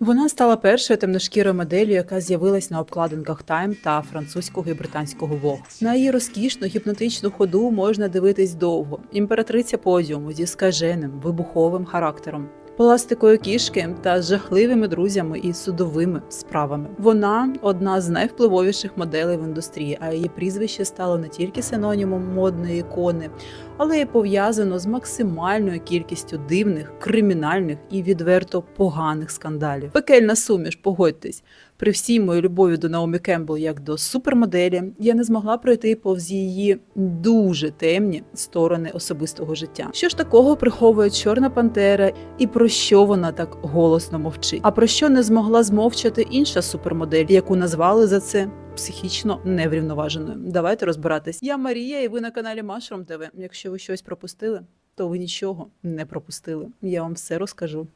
Вона стала першою темношкірою моделлю, яка з'явилась на обкладинках Time та французького і британського Vogue. На її розкішну гіпнотичну ходу можна дивитись довго. Імператриця подіуму зі скаженим вибуховим характером. Пластикою кішки та жахливими друзями і судовими справами. Вона одна з найвпливовіших моделей в індустрії, а її прізвище стало не тільки синонімом модної ікони, але й пов'язано з максимальною кількістю дивних, кримінальних і відверто поганих скандалів. Пекельна суміш, погодьтесь. При всій моїй любові до Наомі Кембл як до супермоделі, я не змогла пройти повз її дуже темні сторони особистого життя. Що ж такого приховує Чорна Пантера, і про що вона так голосно мовчить? А про що не змогла змовчати інша супермодель, яку назвали за це психічно неврівноваженою? Давайте розбиратись. Я Марія, і ви на каналі Mushroom TV. Якщо ви щось пропустили, то ви нічого не пропустили. Я вам все розкажу.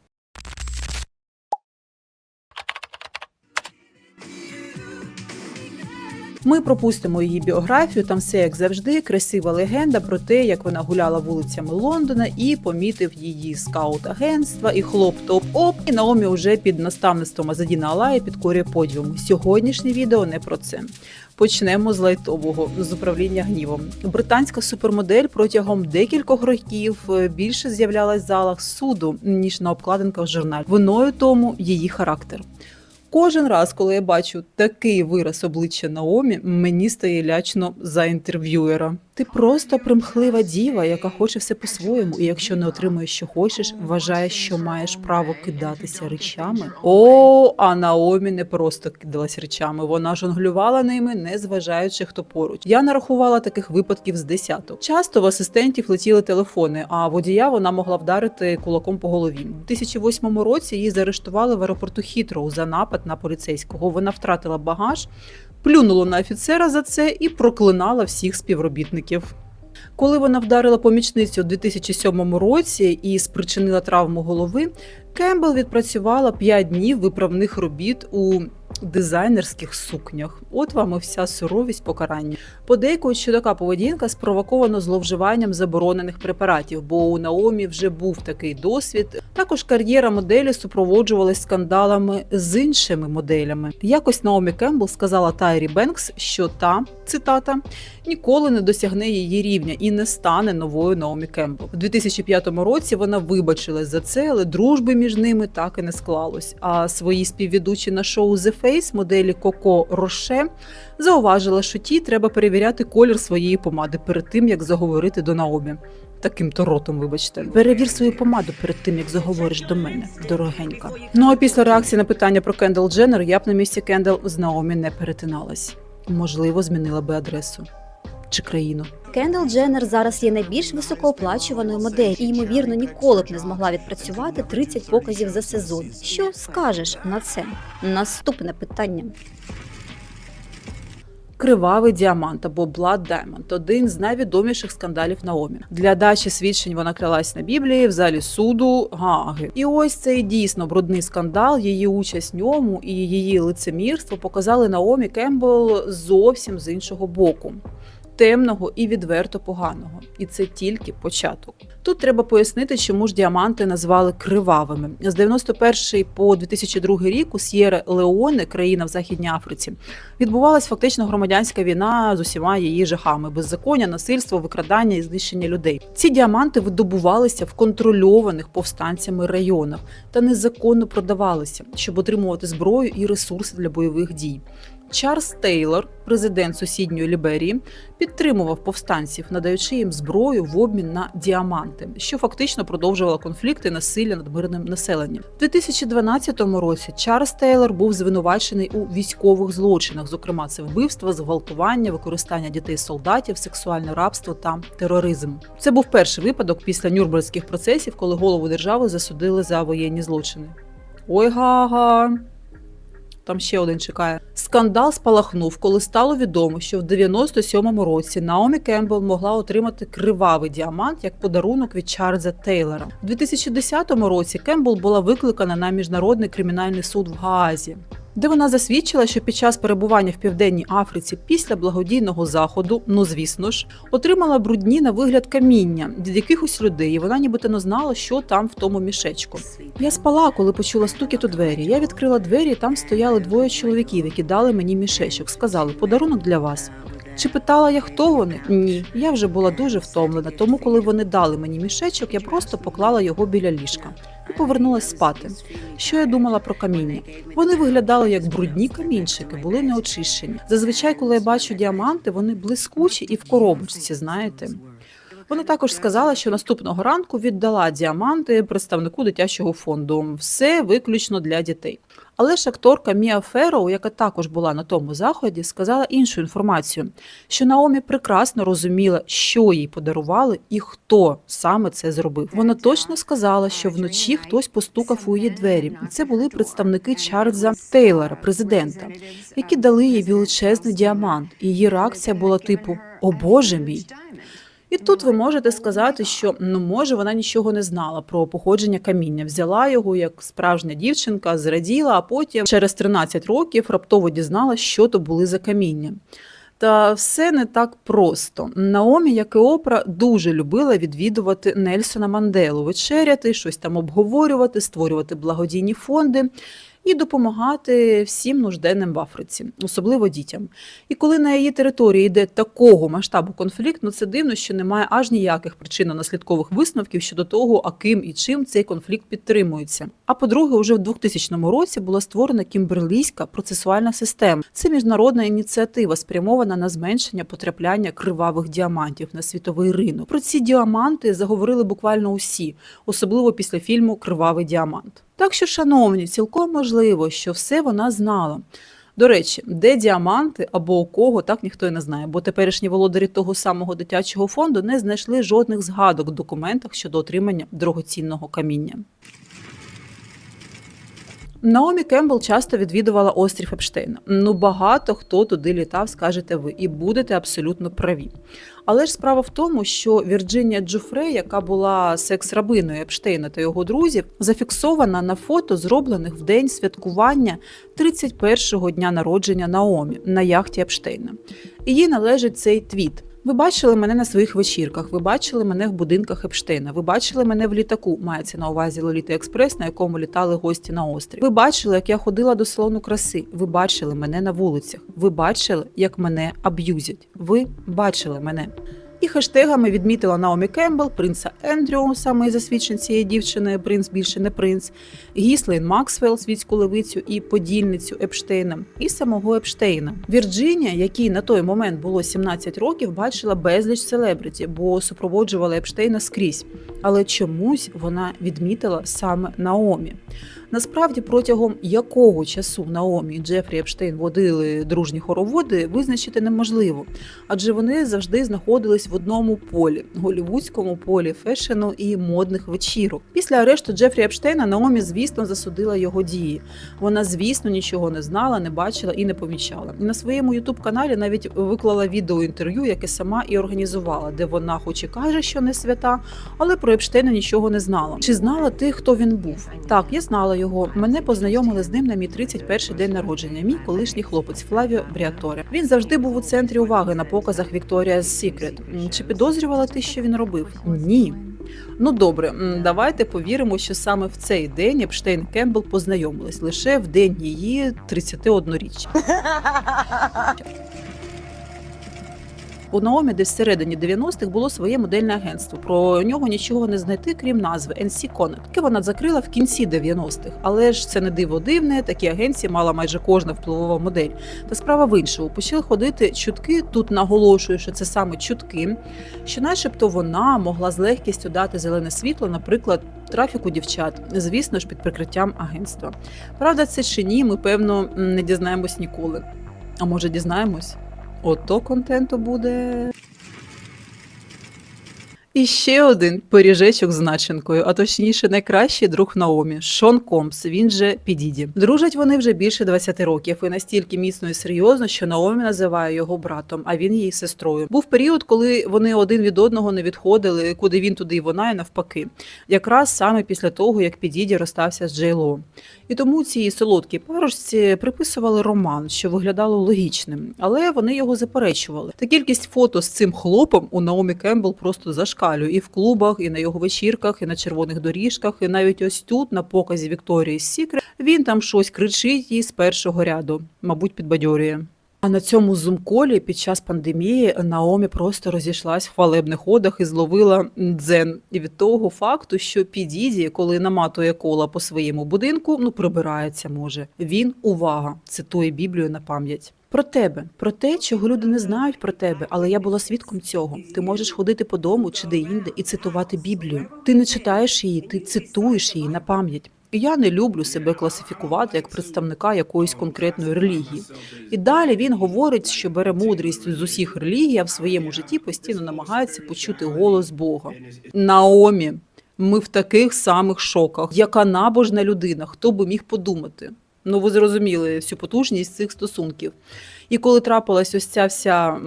Ми пропустимо її біографію. Там все як завжди, красива легенда про те, як вона гуляла вулицями Лондона і помітив її скаут-агентства і хлоп топ оп. І Наомі вже під наставництвом Азадіна Алая підкорює подіум. Сьогоднішнє відео не про це. Почнемо з лайтового з управління гнівом. Британська супермодель протягом декількох років е, більше з'являлась в залах суду ніж на обкладинках журналів. Виною тому її характер. Кожен раз, коли я бачу такий вираз обличчя Наомі, мені стає лячно за інтерв'юера. Ти просто примхлива діва, яка хоче все по-своєму, і якщо не отримуєш, що хочеш, вважаєш, що маєш право кидатися речами. О, а Наомі не просто кидалась речами, вона жонглювала ними, не зважаючи хто поруч. Я нарахувала таких випадків з десяток. Часто в асистентів летіли телефони, а водія вона могла вдарити кулаком по голові. У 2008 році її заарештували в аеропорту Хітроу за напад на поліцейського. Вона втратила багаж, плюнула на офіцера за це і проклинала всіх співробітників. Коли вона вдарила помічницю у 2007 році і спричинила травму голови, Кембл відпрацювала 5 днів виправних робіт у дизайнерських сукнях. От вам і вся суровість покарання. Подейкують, що така поведінка спровокована зловживанням заборонених препаратів, бо у Наомі вже був такий досвід. Також кар'єра моделі супроводжувалась скандалами з іншими моделями. Якось Наомі Кембл сказала Тайрі Бенкс, що та цитата ніколи не досягне її рівня і не стане новою Наомі Кембл. У 2005 році вона вибачилась за це, але дружби між ними так і не склалось. А свої співведучі на шоу The Face моделі Коко Роше зауважила, що ті треба перевіряти колір своєї помади перед тим, як заговорити до Наомі. Таким то ротом, вибачте, перевір свою помаду перед тим, як заговориш до мене, дорогенька. Ну а після реакції на питання про Кендал Дженнер я б на місці Кендал з Наомі не перетиналась. Можливо, змінила би адресу чи країну. Кендал Дженнер зараз є найбільш високооплачуваною моделлю і ймовірно ніколи б не змогла відпрацювати 30 показів за сезон. Що скажеш на це? Наступне питання. Кривавий діамант або Blood Diamond – один з найвідоміших скандалів Наомі. Для дачі свідчень вона клялась на Біблії в залі суду Гааги. І ось цей дійсно брудний скандал, її участь в ньому і її лицемірство показали Наомі Кембл зовсім з іншого боку. Темного і відверто поганого, і це тільки початок. Тут треба пояснити, чому ж діаманти назвали кривавими. З 91 по 2002 рік у С'єре Леоне, країна в Західній Африці, відбувалась фактично громадянська війна з усіма її жахами: беззаконня, насильство, викрадання і знищення людей. Ці діаманти видобувалися в контрольованих повстанцями районах та незаконно продавалися, щоб отримувати зброю і ресурси для бойових дій. Чарльз Тейлор, президент сусідньої Ліберії, підтримував повстанців, надаючи їм зброю в обмін на діаманти, що фактично продовжувало конфлікти насилля над мирним населенням. У 2012 році Чарльз Тейлор був звинувачений у військових злочинах, зокрема це вбивство, зґвалтування, використання дітей солдатів, сексуальне рабство та тероризм. Це був перший випадок після Нюрнберзьких процесів, коли голову держави засудили за воєнні злочини. Ой га-га! Там ще один чекає. Скандал спалахнув, коли стало відомо, що в 97-му році Наомі Кембл могла отримати кривавий діамант як подарунок від Чарльза Тейлора. У 2010 році Кембл була викликана на міжнародний кримінальний суд в Гаазі. Де вона засвідчила, що під час перебування в південній Африці після благодійного заходу, ну звісно ж, отримала брудні на вигляд каміння від якихось людей. і Вона нібито не знала, що там в тому мішечку. Я спала, коли почула стукіт у двері. Я відкрила двері, і там стояли двоє чоловіків, які дали мені мішечок. Сказали подарунок для вас. Чи питала я, хто вони? Ні, я вже була дуже втомлена, тому коли вони дали мені мішечок, я просто поклала його біля ліжка і повернулась спати. Що я думала про каміння? Вони виглядали як брудні камінчики, були неочищені. Зазвичай, коли я бачу діаманти, вони блискучі і в коробочці, знаєте. Вона також сказала, що наступного ранку віддала діаманти представнику дитячого фонду. Все виключно для дітей. Але ж акторка Міа Ферроу, яка також була на тому заході, сказала іншу інформацію, що Наомі прекрасно розуміла, що їй подарували і хто саме це зробив. Вона точно сказала, що вночі хтось постукав у її двері. І це були представники Чарльза Тейлора, президента, які дали їй величезний діамант. І її реакція була типу О Боже мій. І тут ви можете сказати, що ну може вона нічого не знала про походження каміння. Взяла його як справжня дівчинка, зраділа, а потім через 13 років раптово дізналась, що то були за каміння. Та все не так просто. Наомі, як і Опра, дуже любила відвідувати Нельсона Манделу, вечеряти, щось там обговорювати, створювати благодійні фонди і допомагати всім нужденним в Африці, особливо дітям. І коли на її території йде такого масштабу конфлікт, ну це дивно, що немає аж ніяких причинно-наслідкових висновків щодо того, а ким і чим цей конфлікт підтримується. А по-друге, уже в 2000 році була створена кімберлійська процесуальна система. Це міжнародна ініціатива, спрямована на зменшення потрапляння кривавих діамантів на світовий ринок. Про ці діаманти заговорили буквально усі, особливо після фільму Кривавий діамант. Так що, шановні, цілком можливо, що все вона знала. До речі, де діаманти або у кого, так ніхто і не знає, бо теперішні володарі того самого дитячого фонду не знайшли жодних згадок в документах щодо отримання дорогоцінного каміння. Наомі Кембл часто відвідувала острів Епштейна. Ну багато хто туди літав, скажете ви, і будете абсолютно праві. Але ж справа в тому, що Вірджинія Джуфре, яка була секс-рабиною Епштейна та його друзів, зафіксована на фото, зроблених в день святкування 31-го дня народження Наомі на яхті Епштейна. Їй належить цей твіт. Ви бачили мене на своїх вечірках, ви бачили мене в будинках Епштейна, ви бачили мене в літаку, мається на увазі Лоліта Експрес, на якому літали гості на острів. Ви бачили, як я ходила до салону краси. Ви бачили мене на вулицях. Ви бачили, як мене аб'юзять. Ви бачили мене. І хештегами відмітила Наомі Кембл, принца Ендрю, саме засвідчен цієї дівчини, принц більше не принц, Гіслейн Максвелл, світську левицю і подільницю Епштейна, і самого Епштейна. Вірджинія, якій на той момент було 17 років, бачила безліч селебриті, бо супроводжувала Епштейна скрізь. Але чомусь вона відмітила саме Наомі. Насправді, протягом якого часу Наомі і Джефрі Епштейн водили дружні хороводи, визначити неможливо, адже вони завжди знаходились в одному полі голівудському полі фешену і модних вечірок. Після арешту Джефрі Епштейна Наомі, звісно, засудила його дії. Вона, звісно, нічого не знала, не бачила і не помічала. І на своєму ютуб каналі навіть виклала відеоінтерв'ю, яке сама і організувала, де вона, хоч і каже, що не свята, але про Епштейна нічого не знала. Чи знала ти, хто він був? Так, я знала його. Мене познайомили з ним на мій 31-й день народження. Мій колишній хлопець Флавіо Бріаторе. Він завжди був у центрі уваги на показах Secret. М, Чи підозрювала ти, що він робив? Ні. Ну добре, давайте повіримо, що саме в цей день Епштейн Кембл познайомились лише в день її 31-річчя. У Наомі десь всередині 90-х було своє модельне агентство. Про нього нічого не знайти, крім назви NC Connect, яке вона закрила в кінці 90-х. Але ж це не диво дивне. Такі агенції мала майже кожна впливова модель. Та справа в іншому. Почали ходити чутки. Тут наголошую, що це саме чутки, що, начебто, вона могла з легкістю дати зелене світло, наприклад, трафіку дівчат, звісно ж, під прикриттям агентства. Правда, це чи ні, ми певно не дізнаємось ніколи. А може, дізнаємось? Ото контенту буде. І ще один пиріжечок з начинкою, а точніше, найкращий друг Наомі Шон Комс. Він же Підіді. Дружать вони вже більше 20 років і настільки міцно і серйозно, що Наомі називає його братом, а він її сестрою. Був період, коли вони один від одного не відходили, куди він, туди і вона, і навпаки. Якраз саме після того, як Підіді розстався з Джейло. І тому цій солодкій парочці приписували роман, що виглядало логічним, але вони його заперечували. Та кількість фото з цим хлопом у Наомі Кембл просто зашкалює і в клубах, і на його вечірках, і на червоних доріжках, і навіть ось тут, на показі Вікторії Сікрет, він там щось кричить їй з першого ряду, мабуть, підбадьорює. А на цьому зум-колі під час пандемії Наомі просто розійшлась в хвалебних ходах і зловила дзен. І від того факту, що Підіді, коли наматує кола по своєму будинку, ну прибирається може. Він увага, цитує Біблію на пам'ять. Про тебе, про те, чого люди не знають про тебе, але я була свідком цього. Ти можеш ходити по дому чи де-інде і цитувати Біблію. Ти не читаєш її, ти цитуєш її на пам'ять. І я не люблю себе класифікувати як представника якоїсь конкретної релігії. І далі він говорить, що бере мудрість з усіх релігій, а в своєму житті постійно намагається почути голос Бога. Наомі, ми в таких самих шоках. Яка набожна людина, хто би міг подумати? Ну, ви зрозуміли всю потужність цих стосунків. І коли трапилась ось ця вся,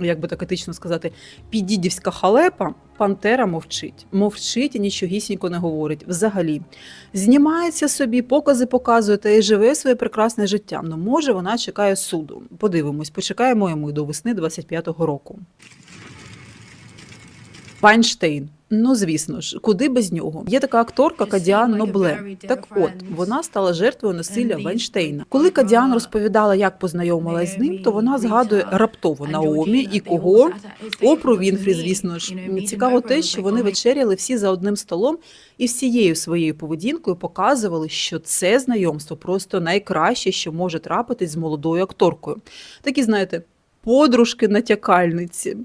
як би так етично сказати, підідівська халепа, Пантера мовчить. Мовчить і нічогісінько не говорить. Взагалі. Знімається собі, покази показує та і живе своє прекрасне життя. Ну, може, вона чекає суду. Подивимось, почекаємо ми до весни 25-го року. Вайнштейн. Ну, звісно ж, куди без нього? Є така акторка Кадіан Нобле. Так от, вона стала жертвою насилля Вайнштейна. Коли Кадіан розповідала, як познайомилась з ним, то вона згадує раптово Наомі і кого? Опру Вінфрі, звісно ж. Цікаво те, що вони вечеряли всі за одним столом і всією своєю поведінкою показували, що це знайомство просто найкраще, що може трапитись з молодою акторкою. Такі, знаєте, подружки натякальниці.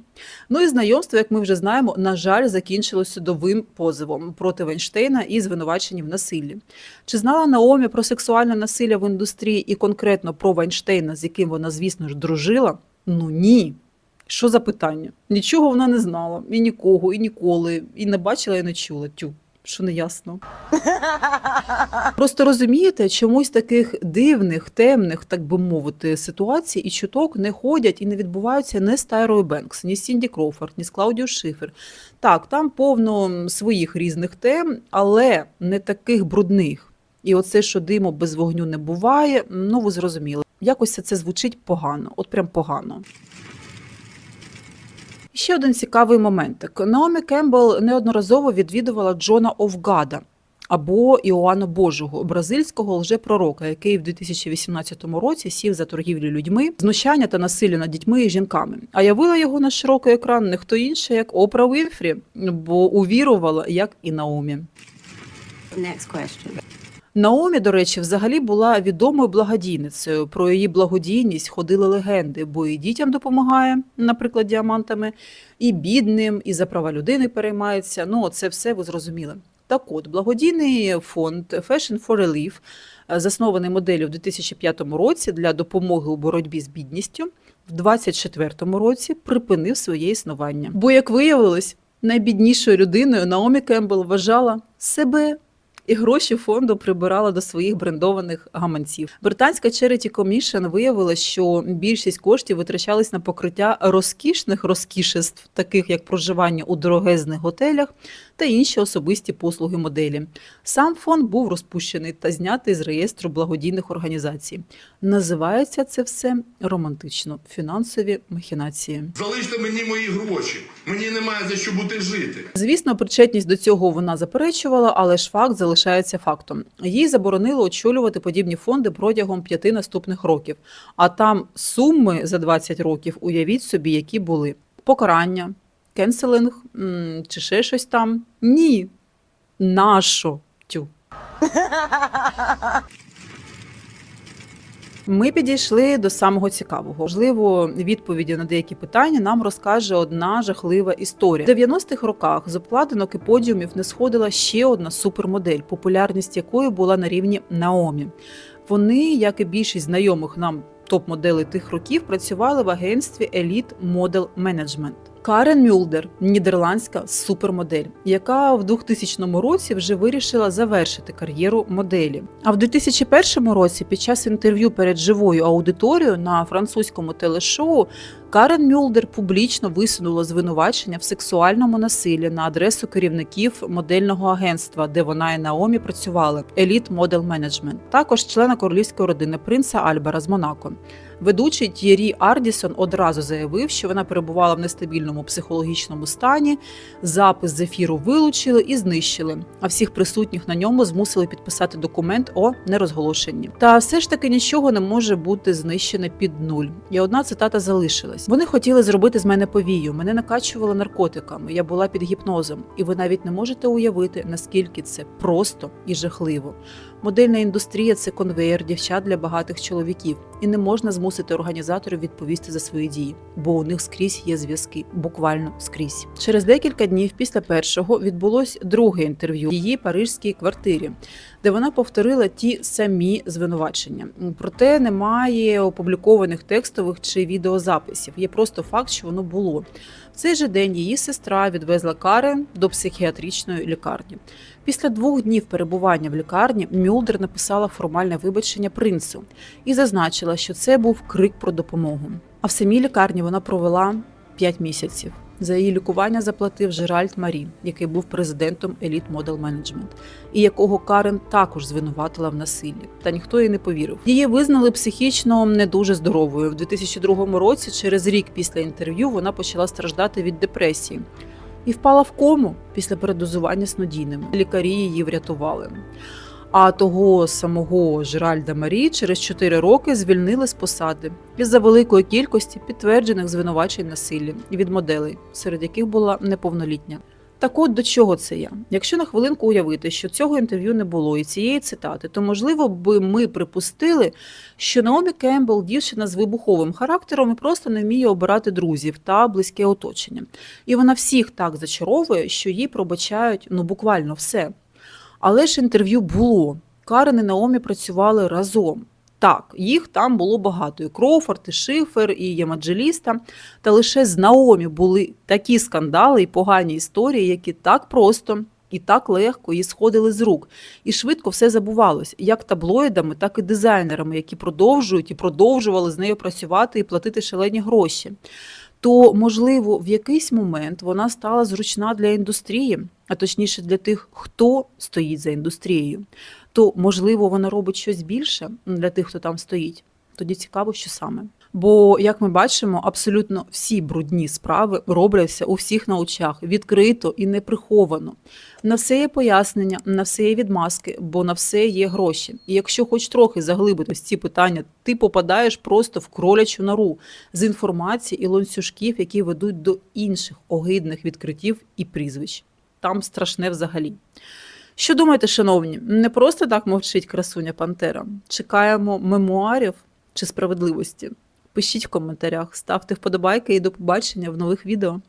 Ну і знайомство, як ми вже знаємо, на жаль, закінчилось судовим позовом проти Вайнштейна і звинуваченням в насиллі. Чи знала Наомі про сексуальне насилля в індустрії і конкретно про Вайнштейна, з яким вона, звісно ж, дружила? Ну ні. Що за питання? Нічого вона не знала, і нікого, і ніколи, і не бачила, і не чула. Тю, що не ясно. Просто розумієте, чомусь таких дивних, темних, так би мовити, ситуацій і чуток не ходять і не відбуваються не з Тайрою Бенкс, ні з Сінді Кроуфорд, ні з Клаудіо Шифер. Так, там повно своїх різних тем, але не таких брудних. І оце, що диму без вогню не буває, ну ви зрозуміли. Якось це звучить погано, от прям погано. Ще один цікавий моментик. Наомі Кембл неодноразово відвідувала Джона Овгада або Іоанна Божого, бразильського лжепророка, який в 2018 році сів за торгівлю людьми, знущання та насилля над дітьми і жінками. А явила його на широкий екран не хто інше, як Опра Вінфрі, бо увірувала, як і Наомі. Next question. Наомі, до речі, взагалі була відомою благодійницею. Про її благодійність ходили легенди, бо і дітям допомагає, наприклад, діамантами, і бідним, і за права людини переймається. Ну, це все ви зрозуміли. Так от, благодійний фонд Fashion for Relief, е, заснований моделлю в 2005 році для допомоги у боротьбі з бідністю, в 2024 році припинив своє існування. Бо, як виявилось, найбіднішою людиною Наомі Кембл вважала себе і гроші фонду прибирала до своїх брендованих гаманців. Британська Charity Commission виявила, що більшість коштів витрачались на покриття розкішних розкішеств, таких як проживання у дорогезних готелях та інші особисті послуги моделі. Сам фонд був розпущений та знятий з реєстру благодійних організацій. Називається це все романтично фінансові махінації. Залиште мені мої гроші. Мені немає за що бути жити. Звісно, причетність до цього вона заперечувала, але ж факт залишається фактом. Їй заборонили очолювати подібні фонди протягом п'яти наступних років. А там суми за 20 років, уявіть собі, які були покарання, кенселинг чи ще щось там. Ні. Нащо? Тю. Ми підійшли до самого цікавого. Можливо, відповіді на деякі питання нам розкаже одна жахлива історія. В 90-х роках з обкладинок і подіумів не сходила ще одна супермодель, популярність якої була на рівні Наомі. Вони, як і більшість знайомих нам топ-моделей тих років, працювали в агентстві Elite Model Management. Карен Мюлдер, нідерландська супермодель, яка в 2000 році вже вирішила завершити кар'єру моделі. А в 2001 році, під час інтерв'ю перед живою аудиторією на французькому телешоу, Карен Мюлдер публічно висунула звинувачення в сексуальному насиллі на адресу керівників модельного агентства, де вона і Наомі працювали Elite Model Management, також члена королівської родини принца Альбера з Монако. Ведучий Т'єрі Ардісон одразу заявив, що вона перебувала в нестабільному психологічному стані. Запис з ефіру вилучили і знищили. А всіх присутніх на ньому змусили підписати документ о нерозголошенні. Та все ж таки нічого не може бути знищене під нуль. І одна цитата залишилась: вони хотіли зробити з мене повію. Мене накачували наркотиками. Я була під гіпнозом, і ви навіть не можете уявити, наскільки це просто і жахливо. Модельна індустрія це конвеєр дівчат для багатих чоловіків, і не можна змусити організаторів відповісти за свої дії, бо у них скрізь є зв'язки, буквально скрізь. Через декілька днів після першого відбулось друге інтерв'ю в її парижській квартирі, де вона повторила ті самі звинувачення. Проте немає опублікованих текстових чи відеозаписів. Є просто факт, що воно було. Цей же день її сестра відвезла Карен до психіатричної лікарні. Після двох днів перебування в лікарні Мюлдер написала формальне вибачення принцу і зазначила, що це був крик про допомогу. А в самій лікарні вона провела 5 місяців. За її лікування заплатив Жеральд Марі, який був президентом Elite Model Management, і якого Карен також звинуватила в насиллі. Та ніхто їй не повірив. Її визнали психічно не дуже здоровою. В 2002 році, через рік після інтерв'ю, вона почала страждати від депресії і впала в кому після передозування снодійними. Лікарі її врятували. А того самого Жеральда Марі через 4 роки звільнили з посади із-за великої кількості підтверджених звинувачень насиллі від моделей, серед яких була неповнолітня. Так от до чого це я? Якщо на хвилинку уявити, що цього інтерв'ю не було і цієї цитати, то можливо би ми припустили, що Наомі Кембл дівчина з вибуховим характером і просто не вміє обирати друзів та близьке оточення. І вона всіх так зачаровує, що їй пробачають ну буквально все. Але ж інтерв'ю було. Карен і Наомі працювали разом. Так, їх там було багато: і Кроуфорд, і Шифер, і Ємаджеліста. Та лише з Наомі були такі скандали і погані історії, які так просто і так легко їй сходили з рук. І швидко все забувалось, як таблоїдами, так і дизайнерами, які продовжують і продовжували з нею працювати і платити шалені гроші. То, можливо, в якийсь момент вона стала зручна для індустрії, а точніше для тих, хто стоїть за індустрією. То, можливо, вона робить щось більше для тих, хто там стоїть. Тоді цікаво, що саме. Бо, як ми бачимо, абсолютно всі брудні справи робляться у всіх на очах відкрито і неприховано. На все є пояснення, на все є відмазки, бо на все є гроші. І якщо хоч трохи заглибитись ці питання, ти попадаєш просто в кролячу нору з інформації і ланцюжків, які ведуть до інших огидних відкриттів і прізвищ. Там страшне взагалі. Що думаєте, шановні? Не просто так мовчить красуня Пантера. Чекаємо мемуарів чи справедливості? Пишіть в коментарях, ставте вподобайки і до побачення в нових відео.